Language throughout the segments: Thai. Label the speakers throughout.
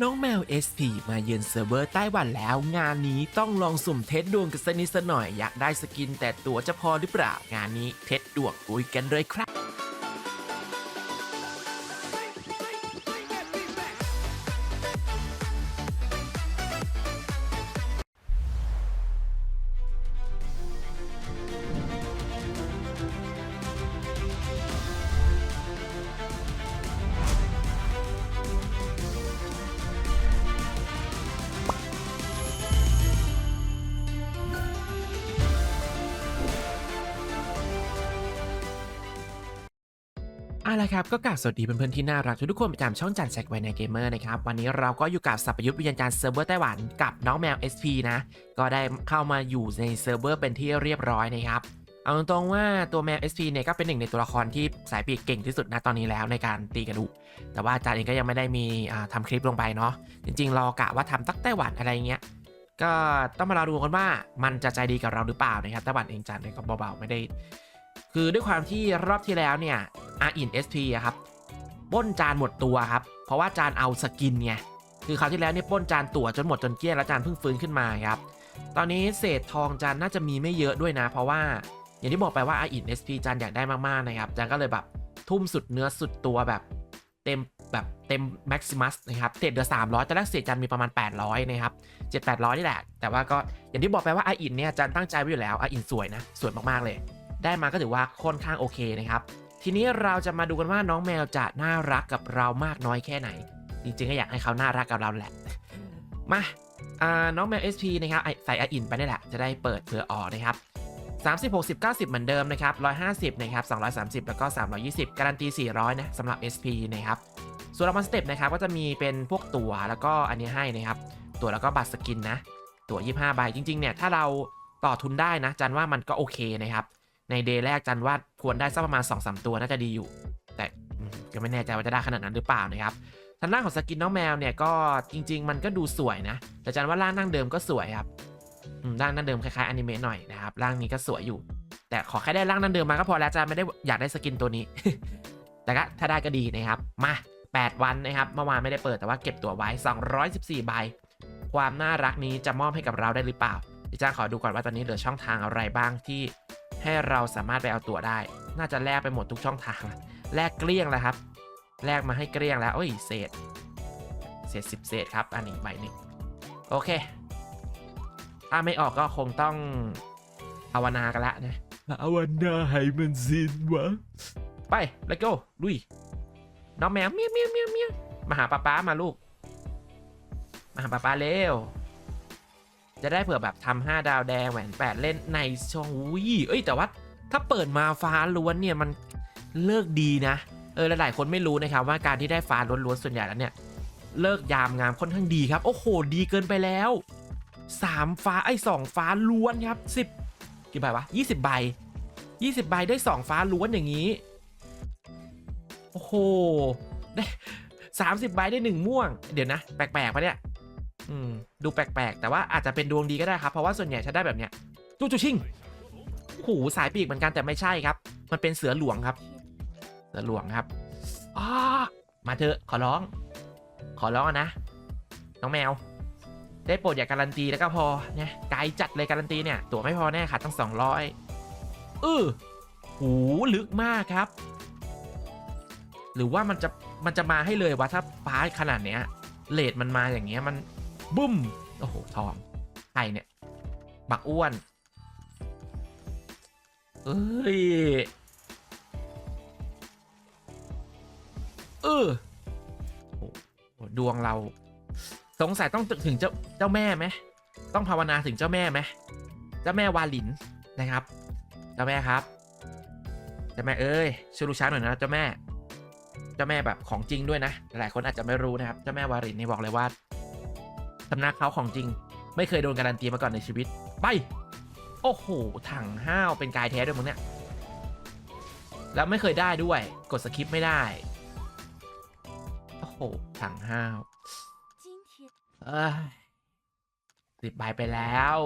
Speaker 1: น้องแมว SP มาเยือนเซิร์ฟเวอร์ไต้หวันแล้ว งานนี้ต้องลองสุ่มเทสดวงกันสักนิดสักหน่อยอยากได้สกินแต่ตัวจะพอหรือเปล่างานนี้เทสดวงคุยกันเลยครับ ละครับก็กราบสวัสดีเพื่อนๆที่น่ารักทุกๆคนประจำช่องจันแซกไวในเกมเมอร์นะครับวันนี้เราก็อยู่กับสัพยุทธวิญญาณเซิร์ฟเวอร์ไต้หวันกับน้องแมว SP นะก็ได้เข้ามาอยู่ในเซิร์ฟเวอร์เป็นที่เรียบร้อยนะครับเอาตรงๆว่าตัวแมว SP เนี่ยก็เป็นหนึ่งในตัวละครที่สายปีกเก่งที่สุดนะตอนนี้แล้วในการตีกระดูกแต่ว่าจารย์เองก็ยังไม่ได้มีอ่าทำคลิปลงไปเนาะจริงๆรอกะว่าทำตักไต้หวันอะไรเงี้ยก็ต้องมารอดูกันว่ามันจะใจดีกับเราหรือเปล่านะครับไต้หวันเองจันเนี่ยก็เบาๆไม่ได้ คือด้วยความที่รอบที่แล้วเนี่ยอาอิน SP อะครับป้นจานหมดตัวครับ เพราะว่าจานเอาสกินไงคือคราวที่แล้วเนี่ยป้นจานตั๋วจนหมดจนเกลี้ยงแล้วจานเพิ่งฟื้นขึ้นมาครับ ตอนนี้เศษทองจานน่าจะมีไม่เยอะด้วยนะ เพราะว่าอย่างที่บอกไปว่าอาอิน SP จานอยากได้มากๆนะครับจานก็เลยแบบทุ่มสุดเนื้อสุดตัวแบบเต็มแบบเต็มแม็กซิมัสนะครับเศษเหลือ300แต่แรกเศษจานมีประมาณ 800นะครับ7 800 นี่แหละ แต่ว่าก็อย่างที่บอกไปว่าอาอินเนี่ยจานตั้งใจไว้อยู่แล้วอาอินสวยนะ สวยมากๆเลย ได้มาก็ถือว่าค่อนข้างโอเคนะครับ ทีนี้เราจะมาดูกันว่าน้องแมวจะน่ารักกับเรามากน้อยแค่ไหน จริงๆก็อยากให้เขาน่ารักกับเราแหละ มาน้องแมว SP นะครับใส่อาอินไปนี่แหละ จะได้เปิดเผื่อออกนะครับ30 60 90 เหมือนเดิมนะครับ 150 นะครับ 230 แล้วก็ 320 การันตี 400 นะสำหรับ SP นะครับ ส่วนรางวัลสเต็ปนะครับ ก็จะมีเป็นพวกตั๋วแล้วก็อันนี้ให้นะครับ ตั๋วแล้วก็บัตรสกินนะ ตั๋ว 25 ใบ จริง ๆ เนี่ย ถ้าเราต่อทุนได้นะ จันว่ามันก็โอเคนะครับ ในเดย์แรกจันว่าควรได้สักประมาณ 2-3 ตัวน่าจะดีอยู่ แต่ก็ไม่แน่ใจว่าจะได้ขนาดนั้นหรือเปล่านะครับทางด้านของสกินน้องแมวเนี่ยก็จริง ๆ มันก็ดูสวยนะแต่จันว่าร่างนั่งเดิมก็สวยครับร่างนั่งเดิมคล้ายๆอนิเมะหน่อยนะครับร่างนี้ก็สวยอยู่ แต่ขอแค่ได้ร่างนั่งเดิมมาก็พอแล้วจันไม่ได้อยากได้สกินตัวนี้ แต่ก็ถ้าได้ก็ดีนะครับมา 8 วันนะครับเมื่อวานไม่ได้เปิดแต่ว่าเก็บตัวไว้ 214ใบความน่ารักนี้จะมอบให้กับเราได้หรือเปล่าจ้าขอดูก่อนว่าตอนนี้เหลือช่องทางอะไรบ้างที่ ให้เราสามารถไปเอาตั๋วได้ น่าจะแลกไปหมดทุกช่องทางแล้วแลกเกลี้ยงแล้วครับ แลกมาให้เกลี้ยงแล้วโอ้ยเศษ เศษสิบเศษครับ อันนี้ใบหนึ่งโอเค ถ้าไม่ออกก็คงต้องภาวนากันละนะ
Speaker 2: ภาวนาให้มันสิ้นหวัง
Speaker 1: ไป let's go ลุย น้องแมวเมียวเมียวเมียวเมียวมาหาป้าป้ามาลูก มาหาป้าป้าเร็ว จะได้เผื่อแบบทำห้าดาวแดงแหวนแปดเล่นในช่องวิเอ้ยแต่ว่าถ้าเปิดมาฟ้าล้วนเนี่ยมันเลิกดีนะเออหลายๆคนไม่รู้นะครับว่าการที่ได้ฟ้าล้วนๆส่วนใหญ่แล้วเนี่ยเลิกยามงามค่อนข้างดีครับ โอ้โห ดีเกินไปแล้วสามฟ้าไอ้สองฟ้าล้วนครับสิบกี่ใบวะยี่สิบใบยี่สิบใบได้สองฟ้าล้วนอย่างนี้ โอ้โห ได้สามสิบใบได้หนึ่งม่วง เดี๋ยวนะ แปลกๆปะเนี่ย อืมดูแปลกๆ แต่ว่าอาจจะเป็นดวงดีก็ได้ครับ เพราะว่าส่วนใหญ่ถ้ได้แบบเนี้ยจูจูชิงโอ้โหสายปีกเหมือนกันแต่ไม่ใช่ครับ มันเป็นเสือหลวงครับ เสือหลวงครับอ้ามาเถอะขอร้อง ขอร้องนะ น้องแมว ได้โปรดอย่าการันตีแล้วก็พอเนี่ยไกลจัดเลยการันตีเนี่ย ตั๋วไม่พอแน่ขาดตั้งสองร้อยเออหูลึกมากครับ หรือว่ามันจะมันจะมาให้เลยวะถ้าฟ้าขนาดเนี้ยเลดมันมาอย่างเงี้ยมัน บุ้ม โอ้โห ทองใครเนี่ย บักอ้วน เอ้ย เออโอ้โหดวงเรา สงสัยต้องถึงเจ้าเจ้าแม่ไหม ต้องภาวนาถึงเจ้าแม่ไหม เจ้าแม่วาลินนะครับ เจ้าแม่ครับเจ้าแม่เอ้ยช่วยลูกช้างหน่อยนะเจ้าแม่ เจ้าแม่แบบของจริงด้วยนะ หลายคนอาจจะไม่รู้นะครับ เจ้าแม่วารินนี่บอกเลยว่า สำนักเขาของจริง ไม่เคยโดนการันตีมาก่อนในชีวิต ไป โอ้โห ถังห้าวเป็นกายแท้ด้วยมึงเนี่ย แล้วไม่เคยได้ด้วย กดสคริปไม่ได้ โอ้โห ถังห้าวสิบใบไปแล้ว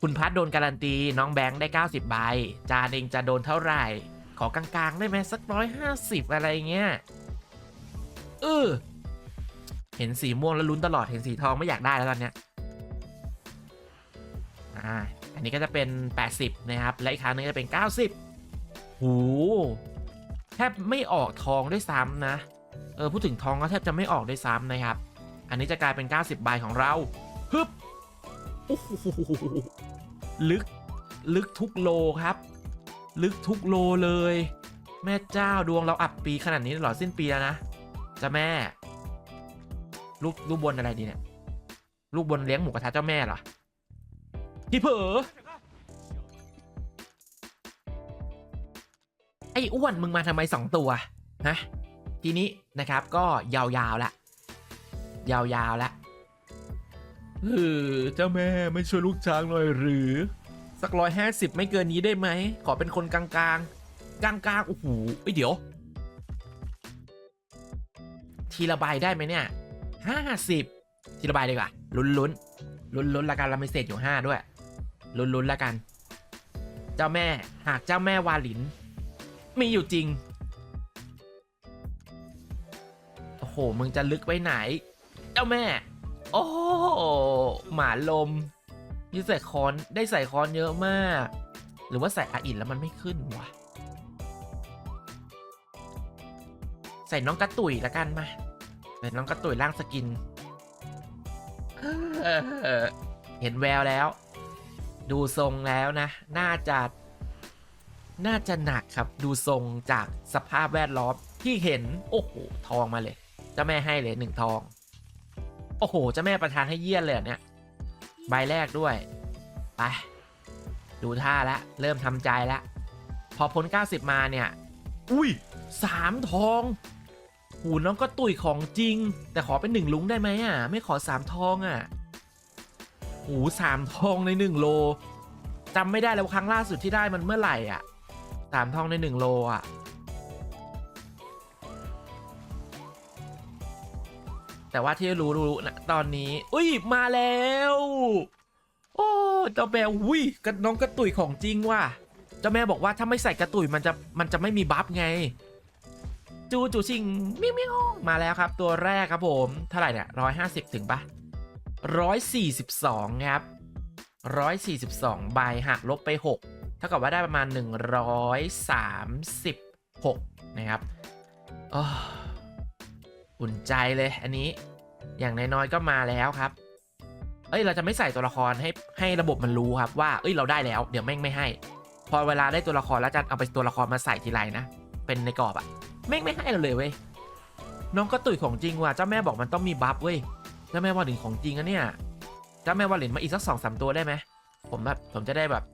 Speaker 1: คุณพัดโดนการันตี น้องแบงค์ได้ 90 ใบ จานเองจะโดนเท่าไหร่ ขอกลางๆ ได้ไหมสักร้อยห้าสิบอะไรเงี้ยเออ เห็นสีม่วงแล้วลุ้นตลอด เห็นสีทองไม่อยากได้แล้วตอนเนี้ย อ่า อันนี้ก็จะเป็น 80 นะครับ และอีกครั้งหนึงจะเป็น 90 หูแทบไม่ออกทองด้วยซ้ำนะ เออพูดถึงทองก็แทบจะไม่ออกด้วยซ้ำนะครับ อันนี้จะกลายเป็น 90 ใบของเรา ฮึบโอ้โหลึก ลึกทุกโลครับ ลึกทุกโลเลย แม่เจ้าดวงเราอับปีขนาดนี้หรอสิ้นปีแล้วนะจ้าแม่ ลูกลูกบนอะไรดีเนี่ยลูกบนเลี้ยงหมูกระทะเจ้าแม่เหรอพี่เผลอไอ้อ้วนมึงมาทำไมสองตัวฮะทีนี้นะครับก็ยาวๆละ ยาวๆละ
Speaker 2: เออเจ้าแม่ไม่ช่วยลูกช้างหน่อยหรือ
Speaker 1: สักร้อยห้าสิบไม่เกินนี้ได้ไหม ขอเป็นคนกลางๆ กลางกลางๆโอ้โหเอ้ยเดี๋ยว ทีละใบได้ไหมเนี่ย ห้าสิบทีละใบดีกว่า ลุ้นลุ้นลุ้นลุ้นละกันเราไม่เศษอยู่ห้าด้วย ลุ้นลุ้นละกัน เจ้าแม่หากเจ้าแม่วาลิน มีอยู่จริง โอ้โห มึงจะลึกไปไหน เจ้าแม่ โอ้หมาลมนี่ใส่คอนได้ใส่คอนเยอะมาก หรือว่าใส่อาอินแล้วมันไม่ขึ้นวะใส่น้องกระตุยละกันมา ใส่น้องกระตุยล่างสกิน เห็นแววแล้ว ดูทรงแล้วนะ น่าจะ น่าจะหนักครับ ดูทรงจากสภาพแวดล้อมที่เห็น โอ้โห ทองมาเลยเจ้าแม่ให้เลยหนึ่งทอง โอ้โหเจ้าแม่ประทานให้เยี่ยนเลยเหรอเนี่ย ใบแรกด้วย ไป ดูท่าแล้วเริ่มทำใจแล้วพอพ้น 90 มาเนี่ย อุ้ยสามทอง หูน้องก็ตุยของจริง แต่ขอเป็นหนึ่งลุงได้ไหมอะ ไม่ขอสามทองอะหูสามทองในหนึ่งโลจำไม่ได้แล้วครั้งล่าสุดที่ได้มันเมื่อไหร่อะสามทองในหนึ่งโลอะแต่ว่าที่รู้รู้นะตอนนี้ อุ้ยมาแล้ว โอ้เจ้าแมวอุ้ยกระน้องกระตุยของจริงว่ะเจ้าแม่บอกว่าถ้าไม่ใส่กระตุยมันจะมันจะไม่มีบัฟไง จูจูชิงมิวมิวมาแล้วครับ ตัวแรกครับผมเท่าไหร่เนี่ยร้อยห้าสิบถึงปะร้อยสี่สิบสองครับร้อยสี่สิบสองใบหักลบไปหกเท่ากับว่าได้ประมาณหนึ่งร้อยสามสิบหกนะครับอุ่นใจเลยอันนี้อย่างน้อยๆก็มาแล้วครับ เอ้ยเราจะไม่ใส่ตัวละครให้ให้ระบบมันรู้ครับว่า เอ้ยเราได้แล้ว เดี๋ยวแม่งไม่ให้ พอเวลาได้ตัวละครแล้วจะเอาไปตัวละครมาใส่ทีไรนะ เป็นในกรอบอะ แม่งไม่ให้เราเลยเว้ยน้องก็ตุยของจริงว่ะเจ้าแม่บอกมันต้องมีบัฟเว้ยเจ้าแม่ว่าหลินของจริงอะเนี่ยเจ้าแม่ว่าหลินมาอีกสักสองสามตัวได้ไหมผมแบบผมจะได้แบบ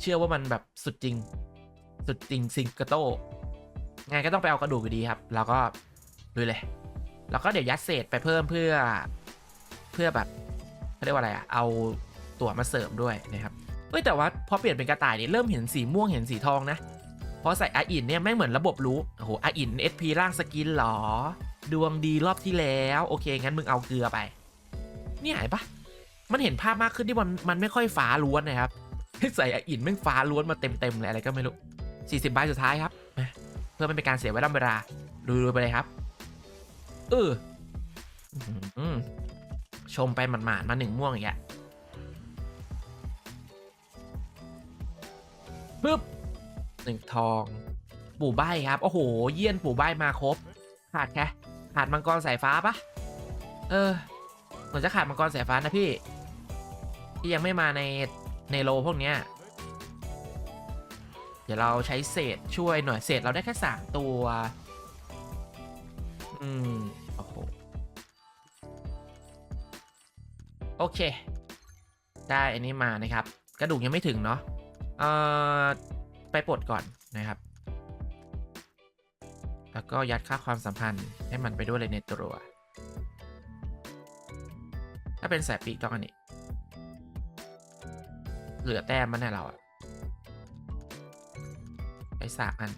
Speaker 1: เชื่อว่ามันแบบสุดจริง สุดจริงซิงกระโต้ไงก็ต้องไปเอากระดูกอยู่ดีครับแล้วก็ดูเลยแล้วก็เดี๋ยวยัดเศษไปเพิ่มเพื่อเพื่อแบบเขาเรียกว่าอะไรอะเอาตั๋วมาเสริมด้วยนะครับเอ้ยแต่ว่าพอเปลี่ยนเป็นกระต่ายนี่เริ่มเห็นสีม่วงเห็นสีทองนะ พอใส่อาอินเนี่ยไม่เหมือนระบบรู้โอ้โหอาอิน SP ร่างสกินเหรอ ดวงดีรอบที่แล้ว โอเค งั้นมึงเอาเกลือไปเนี่ยเห็นปะมันเห็นภาพมากขึ้นที่มันมันไม่ค่อยฟ้าล้วนนะครับใส่อาอินแม่งฟ้าล้วนมาเต็มๆเลยอะไรก็ไม่รู้40ใบสุดท้ายครับ เพื่อไม่เป็นการเสียเวลาเวลาดูๆไปเลยครับเอออื้อหือชมไปหมาดๆมาหนึ่งม่วงอย่างเงี้ยปึ๊บ หนึ่งทอง ปู่ใบครับ โอ้โห เยี่ยนปู่ใบมาครบ ขาดแค่ขาดมังกรสายฟ้าปะเออเหมือนจะขาดมังกรสายฟ้านะพี่ ที่ยังไม่มาในในโลพวกเนี้ย เดี๋ยวเราใช้เศษช่วยหน่อยเศษเราได้แค่สามตัว อืม โอ้โห โอเค ได้อันนี้มานะครับ กระดูกยังไม่ถึงเนาะ เอ่อ ไปปลดก่อนนะครับ แล้วก็ยัดค่าความสัมพันธ์ให้มันไปด้วยเลยในตัว ถ้าเป็นแสบปีกต้องอันนี้ เหลือแต้มมันแน่เราอะไอ้สามอัน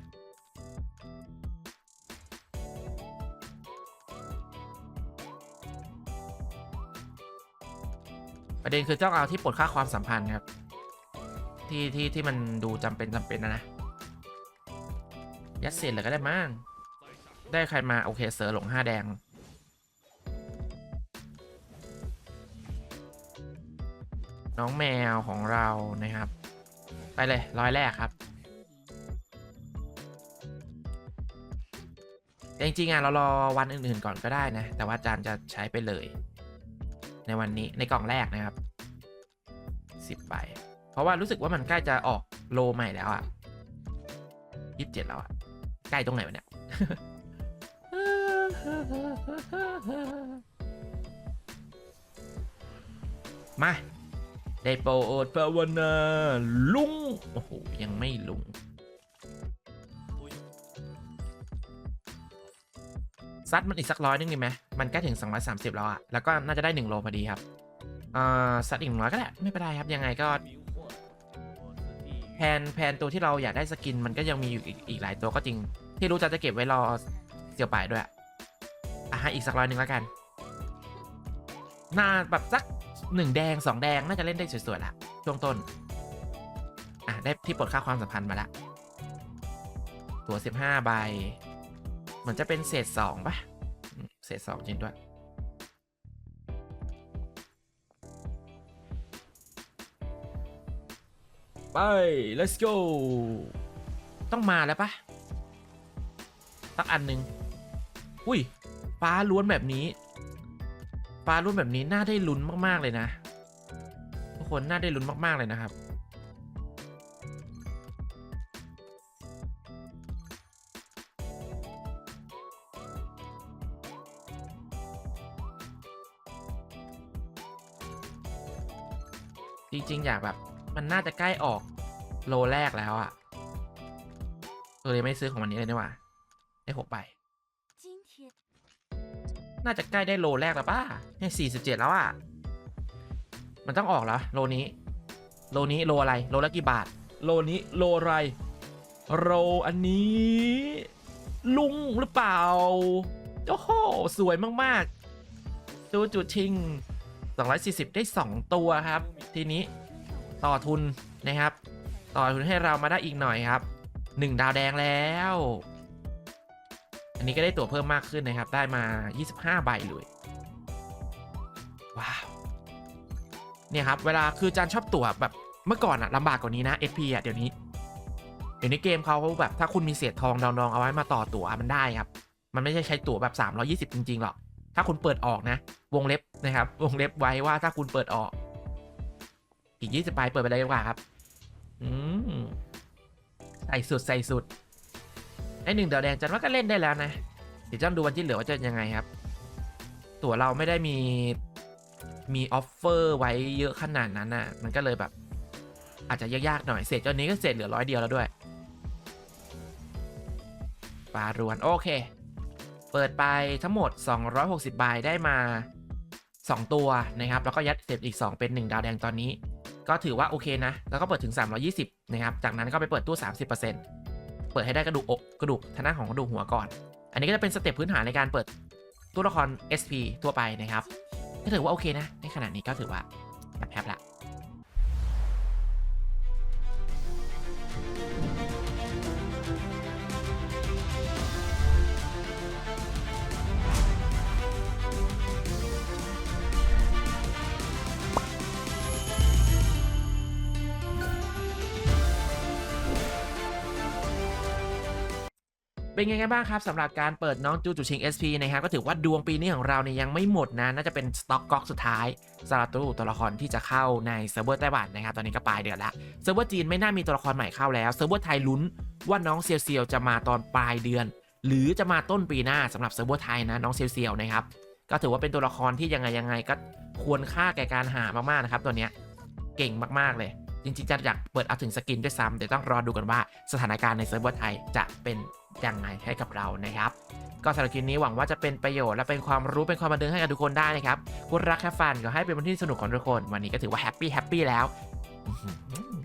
Speaker 1: ประเด็นคือต้องเอาที่ปลดค่าความสัมพันธ์ครับ ที่ที่ที่มันดูจำเป็นจำเป็นนะนะยัดเศษเลยก็ได้มั้งได้ใครมา โอเคเสือหลงห้าแดง น้องแมวของเรานะครับ ไปเลยร้อยแรกครับแต่จริงๆอะเรารอวันอื่นๆก่อนก็ได้นะ แต่ว่าจานจะใช้ไปเลย ในวันนี้ในกล่องแรกนะครับ 10ใบ เพราะว่ารู้สึกว่ามันใกล้จะออกโลใหม่แล้วอะยี่สิบเจ็ดแล้วอะใกล้ตรงไหนวะเนี่ยมาได้โปรโอดภาวนาลุง โอ้โห ยังไม่ลุง ซัดมันอีกสักร้อยนึงดีไหมมันใกล้ถึง 230 แล้วอะแล้วก็น่าจะได้ 1 โลพอดีครับ เอ่อซัดอีกหนึ่งร้อยก็ได้ ไม่เป็นไรครับ ยังไงก็ พนแพนตัวที่เราอยากได้สกินมันก็ยังมีอยู่อีกหลายตัวก็จริง ที่รู้จะจะเก็บไว้รอเสี่ยวป่ายด้วยอะอะให้อีกสักร้อยหนึ่งแล้วกันน่าแบบสักหนึ่งแดงสองแดงน่าจะเล่นได้สวยๆละช่วงต้นอะได้ที่ปลดค่าความสัมพันธ์มาละตัว15ใบเหมือนจะเป็นเศษสองปะเศษสองจริงด้วย
Speaker 2: ไป let's go
Speaker 1: ต้องมาแล้วปะสักอันหนึ่งอุ้ย ฟ้าล้วนแบบนี้ ฟ้าล้วนแบบนี้น่าได้ลุ้นมาก ๆ เลยนะ ทุกคนน่าได้ลุ้นมาก ๆ เลยนะครับ จริง ๆ อยากแบบ มันน่าจะใกล้ออกโลแรกแล้วอะเออเลยไม่ซื้อของวันนี้เลยนี่หว่า ได้หกใบน่าจะใกล้ได้โลแรกแล้วป่ะเนี่ยสี่สิบเจ็ดแล้วอะมันต้องออกแล้วโลนี้ โลนี้โลอะไร โลละกี่บาท
Speaker 2: โลนี้โลอะไร โลอันนี้
Speaker 1: ลุงหรือเปล่า โอ้โห สวยมากๆจูจูชิง 240 ได้ 2 ตัวครับ ทีนี้ ต่อทุนนะครับ ต่อทุนให้เรามาได้อีกหน่อยครับ 1 ดาวแดงแล้ว อันนี้ก็ได้ตั๋วเพิ่มมากขึ้นนะครับ ได้มา 25 ใบเลย ว้าว เนี่ยครับ เวลาคือจานชอบตั๋วแบบเมื่อก่อนอะลำบากกว่านี้นะ SP อะเดี๋ยวนี้ เดี๋ยวนี้เกมเขาแบบถ้าคุณมีเศษทองดองๆเอาไว้มาต่อตั๋วมันได้ครับ มันไม่ใช่ใช้ตั๋วแบบ 320 จริงๆหรอก ถ้าคุณเปิดออกนะ วงเล็บนะครับ วงเล็บไว้ว่าถ้าคุณเปิดออก อีก20ใบเปิดไปเลยดีกว่าครับ อืมใส่สุดใส่สุดไอ้หนึ่งดาวแดงจันว่าก็เล่นได้แล้วนะเดี๋ยวจันดูวันที่เหลือว่าจะยังไงครับ ตั๋วเราไม่ได้มีมีออฟเฟอร์ไว้เยอะขนาดนั้นน่ะ มันก็เลยแบบ อาจจะยากๆหน่อยเศษจนนี้ก็เศษเหลือร้อยเดียวแล้วด้วยปลารวนโอเค เปิดไปทั้งหมด 260 ใบได้มา 2 ตัวนะครับ แล้วก็ยัดเศษอีก 2 เป็น 1 ดาวแดงตอนนี้ ก็ถือว่าโอเคนะ แล้วก็เปิดถึง 320 นะครับ จากนั้นก็ไปเปิดตู้ 30%เปิดให้ได้กระดูกอกกระดูกทางด้านของกระดูกหัวก่อน อันนี้ก็จะเป็นสเต็ปพื้นฐานในการเปิดตู้ละคร SP ทั่วไปนะครับ ก็ถือว่าโอเคนะ ในขณะนี้ก็ถือว่าแฮปๆละ เป็นไงกันบ้างครับสำหรับการเปิดน้องจูจูชิง SP นะครับก็ถือว่าดวงปีนี้ของเราเนี่ยยังไม่หมดนะน่าจะเป็นสต็อกก๊อกสุดท้ายสำหรับตัวตัวละครที่จะเข้าในเซิร์ฟเวอร์ไต้หวันนะครับตอนนี้ก็ปลายเดือนละเซิร์ฟเวอร์จีนไม่น่ามีตัวละครใหม่เข้าแล้วเซิร์ฟเวอร์ไทยลุ้นว่าน้องเซียวเซียวจะมาตอนปลายเดือน หรือจะมาต้นปีหน้าสำหรับเซิร์ฟเวอร์ไทยนะน้องเซียวเซียวนะครับก็ถือว่าเป็นตัวละครที่ยังไงยังไงก็ควรค่าแก่การหามากๆนะครับตัวเนี้ยเก่งมากๆเลยจริงๆจะอยากเปิดเอาถึงสกินด้วยซ้ำเดี๋ยวต้องรอดูกันว่าสถานการณ์ในเซิร์ฟเวอร์ไทยจะเป็น ยังไงให้กับเรานะครับก็สำหรับคลิปนี้หวังว่าจะเป็นประโยชน์และเป็นความรู้เป็นความบันเทิงให้กับทุกคนได้นะครับคุณรักแค่ฟันก็ให้เป็นวันที่สนุกของทุกคน วันนี้ก็ถือว่าแฮปปี้แฮปปี้แล้ว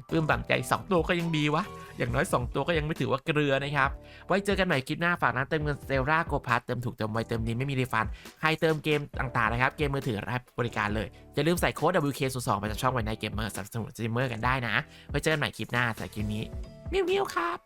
Speaker 1: ปลื้มบังใจ 2 ตัวก็ยังดีวะ อย่างน้อย 2 ตัวก็ยังไม่ถือว่าเกลือนะครับ ไว้เจอกันใหม่คลิปหน้าฝากนะเติมเงินเซลล่าโกพัทเติมถูกเติมไวเติมดีไม่มีรีฟัน ใครเติมเกมต่างๆนะครับ เกมมือถือรับบริการเลย อย่าลืมใส่โค้ด WK02 ไปจากช่องไวในเกมเมอร์สนับสนุนสตรีมเมอร์กันได้นะ ไว้เจอกันใหม่คลิปหน้าสำหรับคลิปนี้มิวมิวครับ